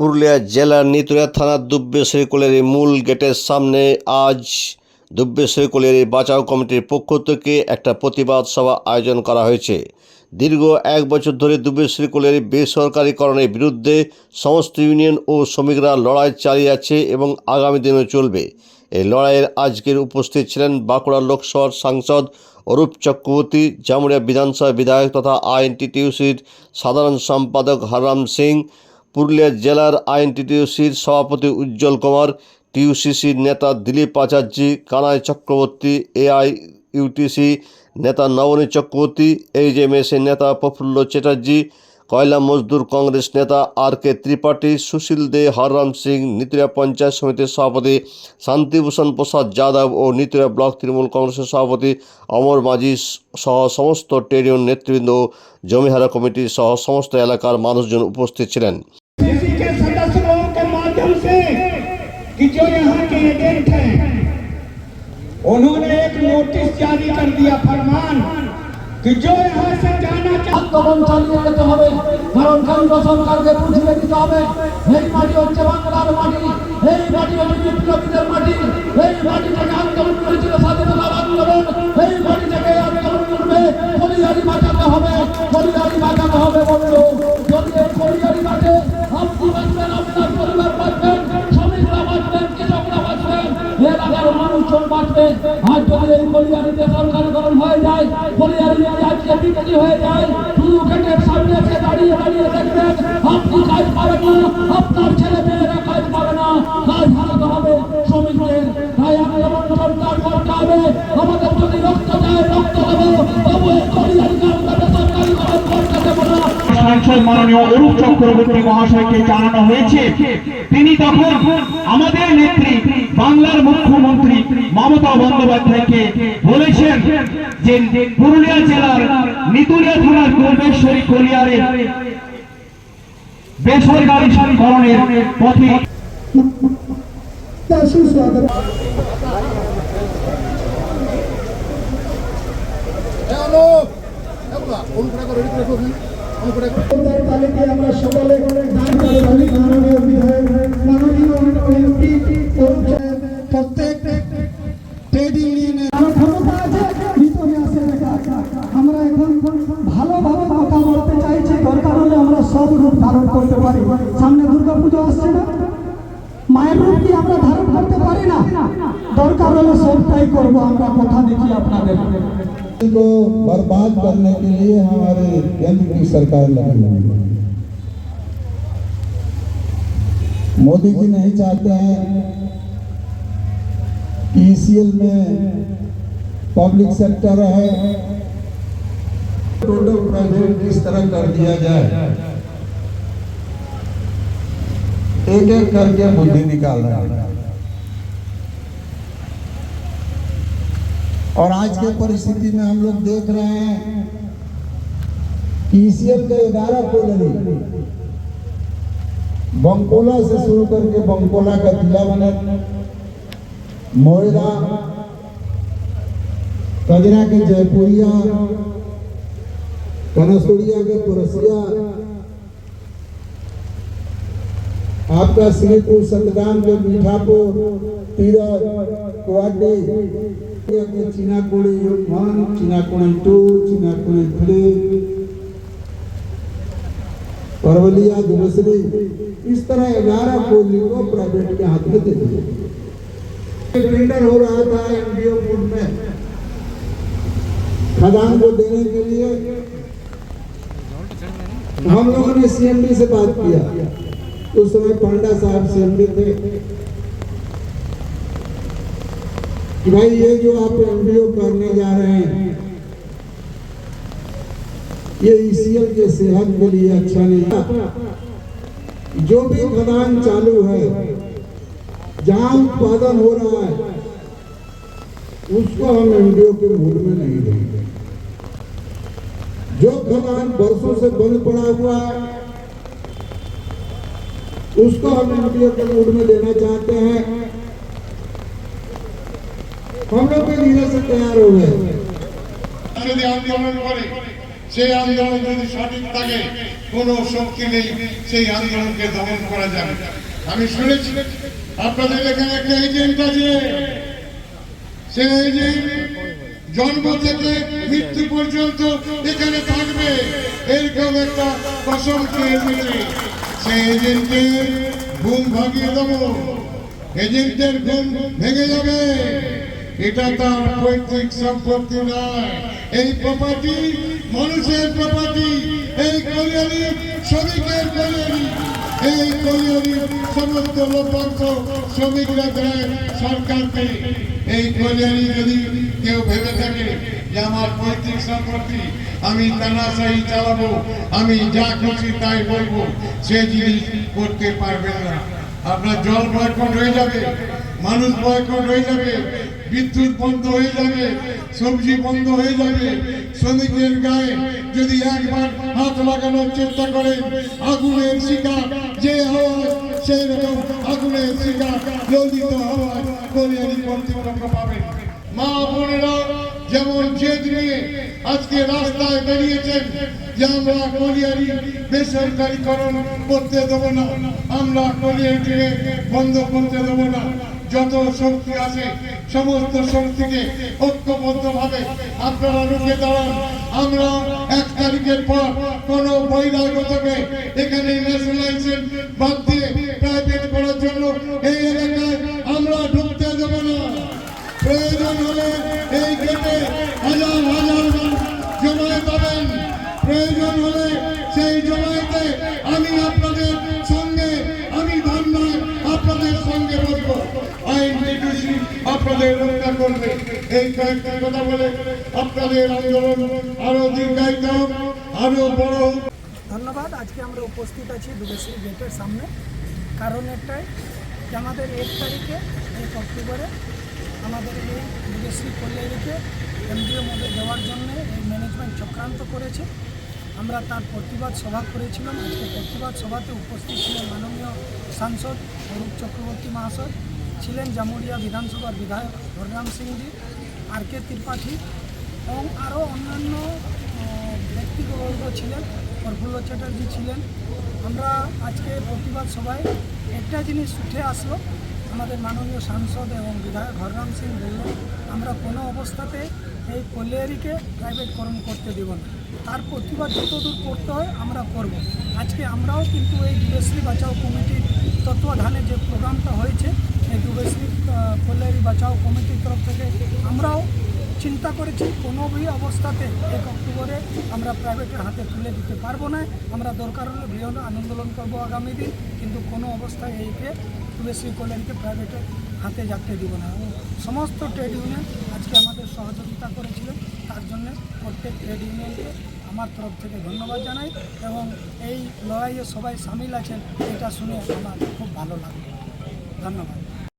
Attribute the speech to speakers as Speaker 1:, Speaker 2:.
Speaker 1: পুরুলিয়া জেলার নিতুড়িয়া থানার দুব্বেশ্বরী মূল গেটের সামনে আজ দুব্বেশ্বরী কলের বাঁচাও কমিটির পক্ষ থেকে একটা প্রতিবাদ সভা আয়োজন করা হয়েছে। দীর্ঘ এক বছর ধরে দুব্বেশ্বরী কলের বেসরকারীকরণের বিরুদ্ধে সমস্ত ইউনিয়ন ও শ্রমিকরা লড়াই চালিয়ে যাচ্ছে এবং আগামী দিনেও চলবে। এই লড়াইয়ের আজকের উপস্থিত ছিলেন বাঁকুড়া লোকসভার সাংসদ অরূপ চক্রবর্তী জামুড়িয়া বিধানসভা বিধায়ক তথা আইএনটিটিউসির সাধারণ সম্পাদক হররাম সিং পুরুলিয়া জেলার আইএনটিটিউসির সভাপতি উজ্জ্বল কুমার টিউসিসির নেতা দিলীপ আচার্যি, কানাই চক্রবর্তী এআই ইউটিসি নেতা নবনী চক্রবর্তী এইচ এইচএমএসের নেতা প্রফুল্ল চ্যাটার্জি কয়লা মজদুর কংগ্রেস নেতা আর কে ত্রিপাঠী সুশীল দে হররাম সিং নিতুরা পঞ্চায়েত সমিতির সভাপতি শান্তিভূষণ প্রসাদ যাদব ও নিতুরা ব্লক তৃণমূল কংগ্রেসের সভাপতি অমর মাঝি সহ সমস্ত ট্রেড ইউনিয়ন নেতৃবৃন্দ ও জমিহারা কমিটি সহ সমস্ত এলাকার মানুষজন উপস্থিত ছিলেন
Speaker 2: किसी के सदस्यों के माध्यम से कि जो यहाँ के एजेंट हैं उन्होंने एक नोटिस जारी कर दिया फरमान कि जो यहाँ से जाना चाहते
Speaker 3: আন্দোলন চালিয়ে যেতে হবে কারণ কেন্দ্র সরকারকে বুঝিয়ে দিতে হবে এই মাটি হচ্ছে বাংলার মাটি এই মাটি হচ্ছে বিপ্লবীদের মাটি এই মাটি থেকে আন্দোলন করেছিল স্বাধীনতা আন্দোলন এই মাটি থেকে আন্দোলন করবে পরিবারই বাঁচাতে হবে পরিবারই বাঁচাতে হবে বললো যদি মানুষজন বাঁচবে আর যদি এই পরিবারিতে সরকারকরণ হয়ে যায়। পরিবারের আজকে বিক্রি হয়ে যায়। শুধু গেটের সামনে এসে দাঁড়িয়ে দাঁড়িয়ে দেখবেন আপনি কাজ পাবেন না, আপনার ছেলে মেয়েরা কাজ পাবে না। কাজ হারাতে হবে, শ্রমিকদের তাই আন্দোলন সরকার করতে হবে। আমাদের যদি রক্ত দেয়, রক্ত দেবো। তবু এই পরিবারকে আমরা বেসরকারিকরণ করতে দেবো না।
Speaker 4: সাংসদ মাননীয় অরূপ চক্রবর্তী মহাশয়কে জানানো হয়েছে। তিনি তখন আমাদের নেত্রী বাংলার মুখ্যমন্ত্রী মমতা বন্দ্যোপাধ্যায়কে বলেছেন যে পুরুলিয়া জেলার নিতুলিয়া থানার পূর্বেশ্বরী কলিয়ারের বেসরকারীকরণের পথে
Speaker 5: তার তালিকায় আমরা সকলে ট্রেড ইউনিয়নের ক্ষমতা আছে ভিতরে আসে আমরা এখন ভালোভাবে কথা বলতে চাইছি দরকার হলে আমরা সব রূপ ধারণ করতে পারি সামনে দুর্গা পুজো আসছে না মায়ের রূপ কি আমরা ধারণ করতে পারি না দরকার হলে সবটাই করবো আমরা কথা দেখি আপনাদের
Speaker 6: को बर्बाद करने के लिए हमारे केंद्र की सरकार लगी हुई है मोदी जी नहीं चाहते हैं कि ईसीएल में पब्लिक सेक्टर है। टोटल प्राइवेट किस तरह कर दिया जाए? एक एक करके बुद्धि निकाल रहे हैं। और आज के परिस्थिति में हम लोग देख रहे हैं कि ईसीएल के ग्यारह कोलरी बंकोला से शुरू करके बंकोला का जिला बने। मोयरा कजरा के जयपुरिया कनसुरिया के पुरसिया। आपका श्रीपुर संतगाम के मीठापुर तीरथ कुआडी के Chinakuri one Chinakuri two, Chinakuri three, Parbelia, Dubsari. इस तरह ग्यारह कोयली को प्राइवेट के हाथ में दे दिए टेंडर हो रहा था एनडीओ बोर्ड में। खदान को देने के लिए हम लोगों ने सीएमडी से बात किया। उस समय पांडा साहब सीएमडी थे। कि भाई, ये जो आप एमडीओ करने जा रहे हैं, ये ईसीएल के सेहत के लिए अच्छा नहीं जो भी खदान चालू है जहां उत्पादन हो रहा है उसको हम एमडीओ के मूड में नहीं देंगे जो खदान वर्षों से बंद पड़ा हुआ है उसको हम एमडीओ के मूड में देना चाहते हैं हम लोग भी धीरे से तैयार हो गए
Speaker 7: যদি আন্দোলন করে সেই আন্দোলন যদি সঠিক থাকে কোনো শক্তি নেই সেই আন্দোলনকে দমন করা যাবে আমি শুনেছি আপনাদের এখানে একটা এজেন্ট আছে। সেই এজেন্ট জন্ম থেকে মৃত্যু পর্যন্ত এখানে থাকবে। এরকম একটা কসম খেয়ে এসেছে সেই এজেন্টের ঘুম ভাগিয়ে দেবো। এজেন্টের ঘুম ভেঙে যাবে। এটা তার পৈতৃক সম্পত্তি নয়। এই প্রপার্টি মানুষের প্রপার্টি এই কলিয়ারি শ্রমিকের কলিয়ারি এই কলিয়ারি সমস্ত লভ্যাংশ শ্রমিকরা দেয় সরকারকে। এই কলিয়ারি যদি কেউ ভেবে থাকে যে আমার পৈতৃক সম্পত্তি আমি তানাশাহি চালাবো, আমি যা খুশি তাই বলব, সে জিনিস করতে পারবেন না। আপনার জল বয়কট হয়ে যাবে, মানুষ বয়কট হয়ে যাবে বিদ্যুৎ বন্ধ হয়ে যাবে, সবজি বন্ধ হয়ে যাবে। শ্রমিকের গায়ে যদি একবার হাত লাগানোর চেষ্টা করে আগুনের শিকার যে হয় সেই রকম আগুনের শিকার ললিত হওয়ায় কলিয়ারি কর্তৃপক্ষ পাবেন। মা বোনেরা, যেমন জেদ নিয়ে আজকে রাস্তায় বেরিয়েছেন যে আমরা কলিয়ারি বেসরকারিকরণ করতে দেবো না, আমরা কলিয়ারিকে বন্ধ করতে দেবো না। যত শক্তি আছে, সমস্ত শক্তিকে ঐক্যবদ্ধভাবে আপনারা রুখে দাঁড়ান। আমরা এক তারিখের পর কোন বৈরাগতকে এখানে ন্যাশনালাইজেশন বাদ দিয়ে প্রাইভেট করার জন্য এই এই কয়েকটা কথা বলে আপনাদের আন্দোলন আরও দীর্ঘায়িত, আরও বড়
Speaker 5: ধন্যবাদ, আজকে আমরা উপস্থিত আছি দুবেশ্রী গেটের সামনে। কারণ একটাই যে আমাদের এক তারিখে, এক অক্টোবরে আমাদের এই দুবেশ্রী কল্যাণীকে কেন্দ্রীয় মধ্যে দেওয়ার জন্য এই ম্যানেজমেন্ট চক্রান্ত করেছে। আমরা তার প্রতিবাদ সভা করেছিলাম। আজকে প্রতিবাদ সভাতে উপস্থিত ছিলেন মাননীয় সাংসদ অরূপ চক্রবর্তী মহাশয়, ছিলেন জামুরিয়া বিধানসভার বিধায়ক হররাম সিংজি আর কে ত্রিপাঠী এবং আরও অন্যান্য ব্যক্তিবর্গ ছিলেন, প্রফুল্ল চ্যাটার্জি ছিলেন। আমরা আজকে প্রতিবাদ সভায় একটা জিনিস উঠে আসলো, আমাদের মাননীয় সাংসদ এবং বিধায়ক হররাম সিং বলল আমরা কোনো অবস্থাতে এই কলিয়ারিকে প্রাইভেটকরণ করতে দেব না। তার প্রতিবাদ যতদূর করতে হয়, আমরা করব। আজকে আমরাও কিন্তু এই যুবশ্রী বাঁচাও কমিটির তত্ত্বাধানে যে প্রোগ্রামটা হয়েছে এই যুবশ্রী কল্যাণী বাঁচাও কমিটির তরফ থেকে আমরাও চিন্তা করেছি, কোনো অবস্থাতে এক অক্টোবরে আমরা প্রাইভেটের হাতে তুলে দিতে পারব না। আমরা দরকার হলে বৃহৎ আন্দোলন করব আগামী দিন, কিন্তু কোনো অবস্থায় এইকে তুলসী কল্যাণকে প্রাইভেটের হাতে যাতে দিব না। সমস্ত ট্রেড ইউনিয়ন আজকে আমাদের সহযোগিতা করেছিলেন, তার জন্য প্রত্যেক ট্রেড ইউনিয়নকে আমার তরফ থেকে ধন্যবাদ জানাই এবং এই লড়াইয়ে সবাই সামিল আছেন, এটা শুনে আমার খুব ভালো লাগল। ধন্যবাদ।